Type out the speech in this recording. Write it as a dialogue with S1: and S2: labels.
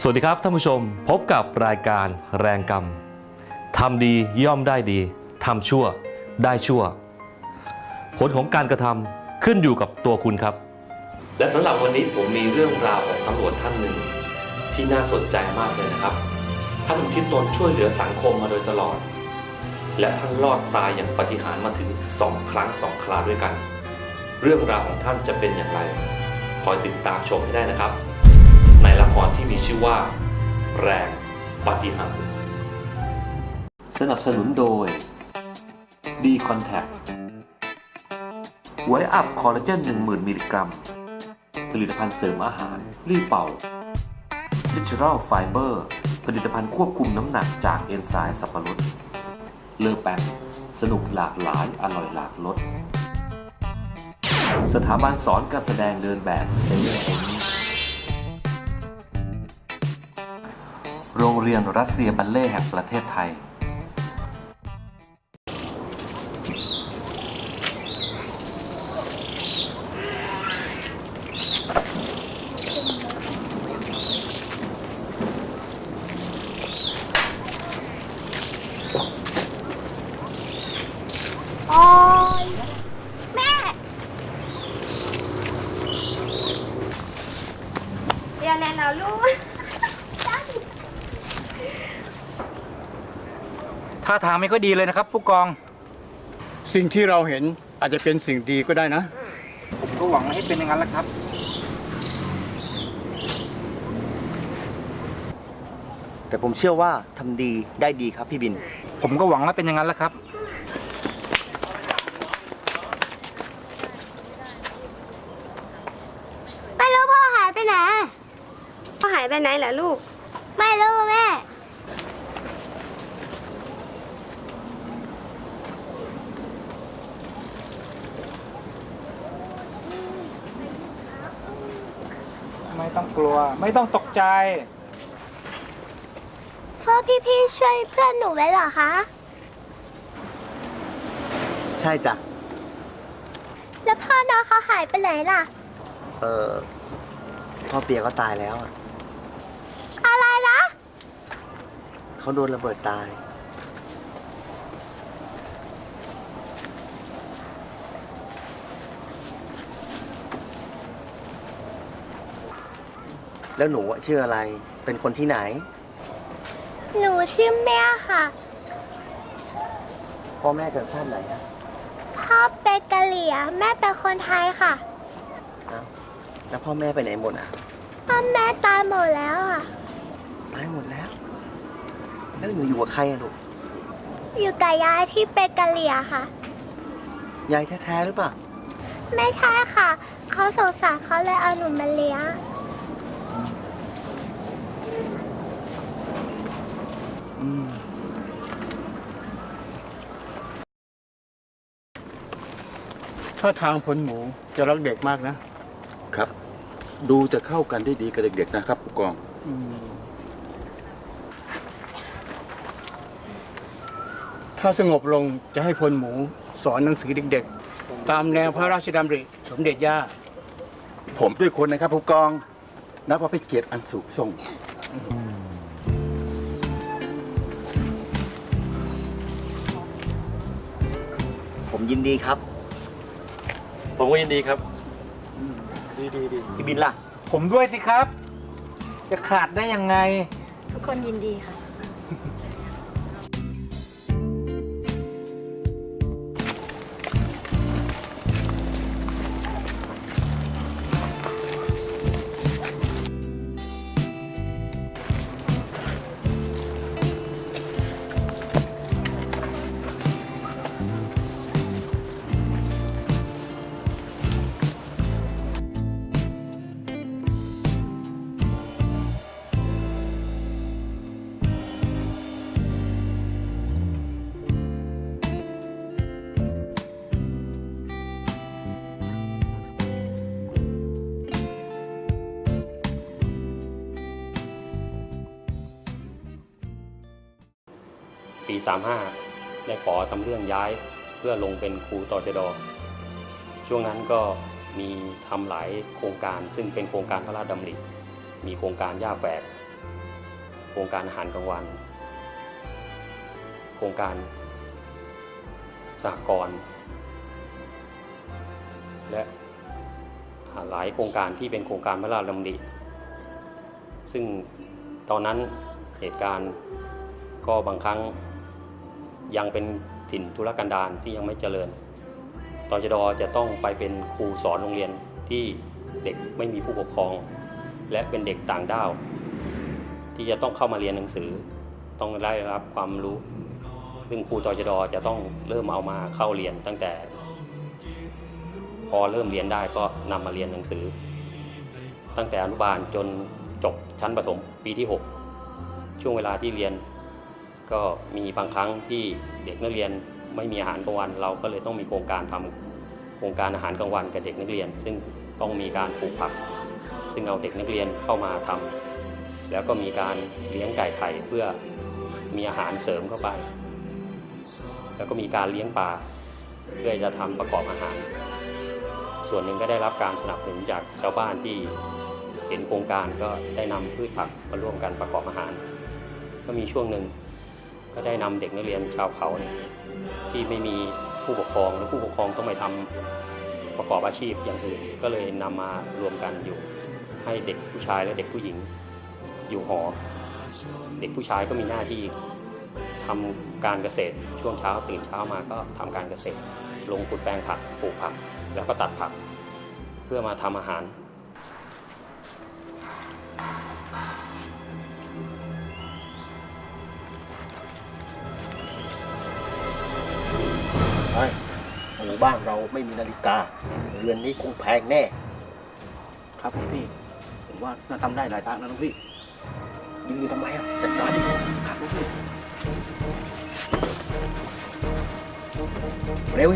S1: สวัสดีครับท่านผู้ชมพบกับรายการแรงกรรมทำดีย่อมได้ดีทำชั่วได้ชั่ว ผลของการกระทำขึ้นอยู่กับตัวคุณครับ และสำหรับวันนี้ผมมีเรื่องราวของตำรวจท่านหนึ่ง ที่น่าสนใจมากเลยนะครับ ท่านทิศตนช่วยเหลือสังคมมาโดยตลอด และท่านรอดตายอย่างปฏิหารมาถึงสองครั้งสองคราด้วยกัน เรื่องราวของท่านจะเป็นอย่างไร คอยติดตามชมให้ได้นะครับ ในละครที่มีชื่อว่า แรงปฏิหารสนับสนุนโดย D Contact ไวอัพคอลลาเจน10,000 มิลลิกรัม ผลิตภัณฑ์เสริมอาหาร รีเป่า Natural Fiber ผลิตภัณฑ์ควบคุมน้ำหนักจากเอนไซม์สับปะรด เลอแปนสนุกหลากหลายอร่อยหลากรส สถาบันสอนการแสดงเดินแบบเซเว่นเซน โรงเรียนรัสเซียบัลเล่แห่งประเทศไทย
S2: โอ๊ยแม่ เดี๋ยวแน่นเอาลูก
S3: ท่าทางไม่ค่อยดีเลยนะครับ ผู้กอง
S4: สิ่งที่เราเห็นอาจจะเป็นสิ่งดีก็ได้นะ
S3: ผมก็หวังให้เป็นอย่างนั้นแหละครับ
S5: แต่ผมเชื่อว่าทำดีได้ดีครับพี่บิน
S3: ผมก็หวังว่าเป็นอย่างนั้นแหละครับ
S2: ไม่รู้พ่อหายไปไหน พ่อหายไปไหนเหรอลูก ไม่รู้แม่
S3: ไม่ต้องกลัว ไม่ต้องตกใจ
S2: พ่อพี่ๆช่วยเพื่อนหนูไว้เหรอคะ
S5: ใช่จ้ะ
S2: แล้วพ่อน้องเขาหายไปไหนล่ะ
S5: เออพ่อเปียก็ตายแล้วอะ
S2: อะไรนะ
S5: เขาโดนระเบิดตาย แล้วหนูอะชื่ออะไร เป็นคนที่ไหน
S2: หนูชื่อแม่ค่ะ
S5: พ่อแม่เกิดชาติไหนอะ
S2: พ่อเป็นกะเหรี่ยแม่เป็นคนไทยค่ะ
S5: เอ้าแล้วพ่อแม่ไปไหนหมดอะ
S2: พ่อแม่ตายหมดแล้วอะ
S5: ตายหมดแล้ว แล้วหนูอยู่กับใครอะลูก
S2: อยู่กับยายที่เป็นกะเหรี่ยค่ะ
S5: ยายแท้ๆหรือเปล่า
S2: ไม่ใช่ค่ะ เขาสงสารเขาเลยเอาหนูมาเลี้ยง
S5: อืม
S4: ถ้าทางผลหมูจะรักเด็กมากนะ
S6: ครับ ดูจะเข้ากันได้ดีกับเด็กๆนะครับผู้กอง
S4: ถ้าสงบลงจะให้พลหมูสอนหนังสือเด็กๆ ตามแนวพระราชดำริ สมเด็จย่า
S6: ผมด้วยคนนะครับผู้กองนับว่าเป็นเกียรติอันสูงส่ง
S5: ผมยินดีครับ
S1: ผมก็ยินดีครับ
S5: พี่บินล่ะ
S3: ผมด้วยสิครับ จะขาดได้ยังไง
S7: ทุกคนยินดีค่ะ
S1: ปี 35 ได้ขอทำเรื่องย้ายเพื่อลงเป็นครูต่อชดช่วงนั้นก็มีทำหลายโครงการซึ่งเป็นโครงการพระราชดำริ มีโครงการย่าแฝก
S8: โครงการอาหารกลางวัน โครงการสหกรณ์และหลายโครงการที่เป็นโครงการพระราชดำริ ซึ่งตอนนั้นเหตุการณ์ก็บางครั้ง ยังเป็นถิ่นธุรกันดารที่ยังไม่เจริญตจดจะต้องไปเป็นครูสอนโรงเรียนที่เด็กไม่มีผู้ปกครอง และเป็นเด็กต่างด้าว ที่จะต้องเข้ามาเรียนหนังสือ ต้องได้รับความรู้ ซึ่งครูตจดจะต้องเริ่มเอามาเข้าเรียนตั้งแต่ พอเริ่มเรียนได้ก็นำมาเรียนหนังสือ ตั้งแต่อนุบาลจนจบชั้นประถมปีที่ 6 ช่วงเวลาที่เรียน ก็มีบางครั้งที่เด็กนักเรียนไม่มีอาหารกลางวัน เราก็เลยต้องมีโครงการทำโครงการอาหารกลางวันกับเด็กนักเรียน ซึ่งต้องมีการปลูกผัก ซึ่งเอาเด็กนักเรียนเข้ามาทำแล้วก็มีการเลี้ยงไก่ไข่เพื่อมีอาหารเสริมเข้าไป แล้วก็มีการเลี้ยงปลาเพื่อจะทำประกอบอาหาร ส่วนหนึ่งก็ได้รับการสนับสนุนจากชาวบ้านที่เห็นโครงการก็ได้นำพืชผักมาร่วมกันประกอบอาหาร ก็มีช่วงหนึ่ง ก็ได้นำเด็กนักเรียนชาวเขาเนี่ยที่ไม่มีผู้ปกครองหรือผู้ปกครองต้องไปทำประกอบอาชีพอย่างอื่น ก็เลยนำมารวมกันอยู่ ให้เด็กผู้ชายและเด็กผู้หญิงอยู่หอ เด็กผู้ชายก็มีหน้าที่ทำการเกษตรช่วงเช้าตื่นเช้ามาก็ทำการเกษตร ลงขุดแปลงผักปลูกผัก แล้วก็ตัดผัก เพื่อมาทำอาหาร
S5: บ้านเราไม่มีนาฬิกา เรือนนี้คงแพงแน่
S3: ครับพี่ ผมว่าน่าทำได้หลายทางนะลูกพี่
S5: ยืนอยู่ทำไมอะจัดการดิ
S3: ครับพี่
S5: เร็วไป